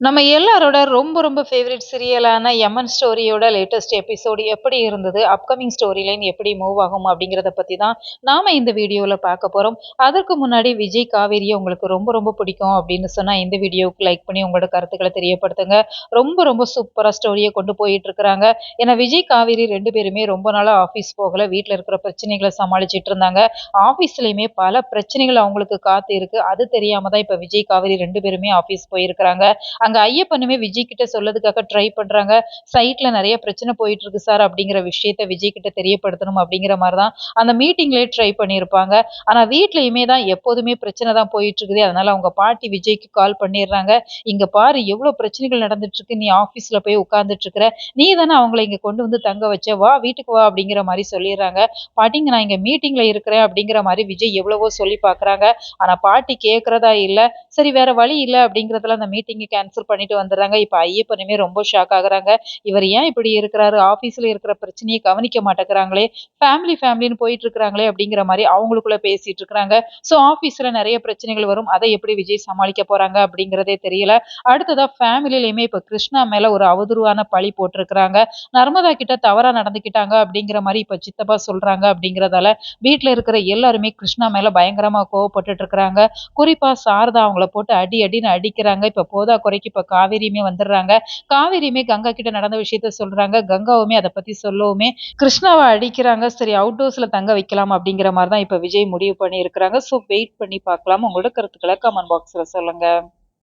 நம்ம எல்லாரோட ரொம்ப ரொம்ப ஃபேவரட் சீரியலான எம்என் ஸ்டோரியோட லேட்டஸ்ட் எபிசோடு எப்படி இருந்தது அப்கமிங் ஸ்டோரி லைன் எப்படி மூவ் ஆகும் அப்படிங்கிறத பற்றி தான் நாம் இந்த வீடியோவில் பார்க்க போகிறோம் அதற்கு முன்னாடி விஜய் காவேரியை உங்களுக்கு ரொம்ப ரொம்ப பிடிக்கும் அப்படின்னு சொன்னால் இந்த வீடியோவுக்கு லைக் பண்ணி உங்களோட கருத்துக்களை தெரியப்படுத்துங்க. ரொம்ப ரொம்ப சூப்பராக ஸ்டோரியை கொண்டு போயிட்டு இருக்கிறாங்க. ஏன்னா விஜய் காவேரி ரெண்டு பேருமே ரொம்ப நாளாக ஆஃபீஸ் போகல வீட்டில் இருக்கிற பிரச்சனைகளை சமாளிச்சிட்டு இருந்தாங்க. ஆஃபீஸ்லேயுமே பல பிரச்சனைகள் அவங்களுக்கு காத்து இருக்கு அது தெரியாமல் தான் இப்போ விஜய் காவேரி ரெண்டு பேருமே ஆஃபீஸ் போயிருக்கிறாங்க. அங்க ஐயப்பனுமே விஜய் கிட்ட சொல்லதுக்காக ட்ரை பண்றாங்க. சைட்ல நிறைய பிரச்சனை போயிட்டு இருக்கு சார் அப்படிங்கிற விஷயத்த விஜய் கிட்ட தெரியப்படுத்தணும் அப்படிங்கிற மாதிரி தான் அந்த மீட்டிங்லேயே ட்ரை பண்ணியிருப்பாங்க. ஆனா வீட்லயுமே தான் எப்போதுமே பிரச்சனை தான் போயிட்டு இருக்குது. அதனால அவங்க பாட்டி விஜய்க்கு கால் பண்ணிடுறாங்க. இங்க பாரு எவ்வளவு பிரச்சனைகள் நடந்துட்டு இருக்கு. நீ ஆபீஸ்ல போய் உட்கார்ந்துட்டு இருக்கிற. நீ தானே அவங்கள இங்க கொண்டு வந்து தங்க வச்ச. வா வீட்டுக்கு வா அப்படிங்கிற மாதிரி சொல்லிடுறாங்க. பாட்டிங்க நான் இங்க மீட்டிங்ல இருக்கிறேன் அப்படிங்கிற மாதிரி விஜய் எவ்வளவோ சொல்லி பாக்குறாங்க ஆனா பாட்டி கேட்கறதா இல்ல. சரி வேற வழி இல்ல அப்படிங்கறதுல அந்த மீட்டிங்கை கேன்சல் டிரான்ஸ்ஃபர் பண்ணிட்டு வந்துடுறாங்க. இப்போ ஐயப்பனுமே ரொம்ப ஷாக் ஆகுறாங்க. இவர் ஏன் இப்படி இருக்கிறாரு? ஆஃபீஸில் இருக்கிற பிரச்சனையை கவனிக்க மாட்டேங்கிறாங்களே. ஃபேமிலி ஃபேமிலின்னு போயிட்டு இருக்கிறாங்களே அப்படிங்கிற மாதிரி அவங்களுக்குள்ள பேசிட்டு இருக்கிறாங்க ஸோ ஆஃபீஸில் நிறைய பிரச்சனைகள் வரும். அதை எப்படி விஜய் சமாளிக்க போறாங்க அப்படிங்கிறதே தெரியல. அடுத்ததா ஃபேமிலியிலையுமே இப்போ கிருஷ்ணா மேல ஒரு அவதூறான பழி போட்டிருக்கிறாங்க. நர்மதா கிட்ட தவறா நடந்துக்கிட்டாங்க அப்படிங்கிற மாதிரி இப்போ சித்தப்பா சொல்றாங்க அப்படிங்கிறதால வீட்டில் இருக்கிற எல்லாருமே கிருஷ்ணா மேல பயங்கரமா கோவப்பட்டு இருக்கிறாங்க குறிப்பா சாரதா அவங்கள போட்டு அடி அடின்னு அடிக்கிறாங்க. இப்போ போதா குறைக்கு இப்ப காவேரியுமே வந்துடுறாங்க. காவேரியுமே கங்கா கிட்ட நடந்த விஷயத்த சொல்றாங்க. கங்காவுமே அதை பத்தி சொல்லவுமே கிருஷ்ணாவை அடிக்கிறாங்க. சரி அவுட் தங்க வைக்கலாம் அப்படிங்கிற மாதிரி தான் இப்ப விஜய் முடிவு பண்ணி இருக்கிறாங்க ஸோ வெயிட் பண்ணி பார்க்கலாம்? உங்களோட கருத்துக்களை கமெண்ட் பாக்ஸ்ல சொல்லுங்க.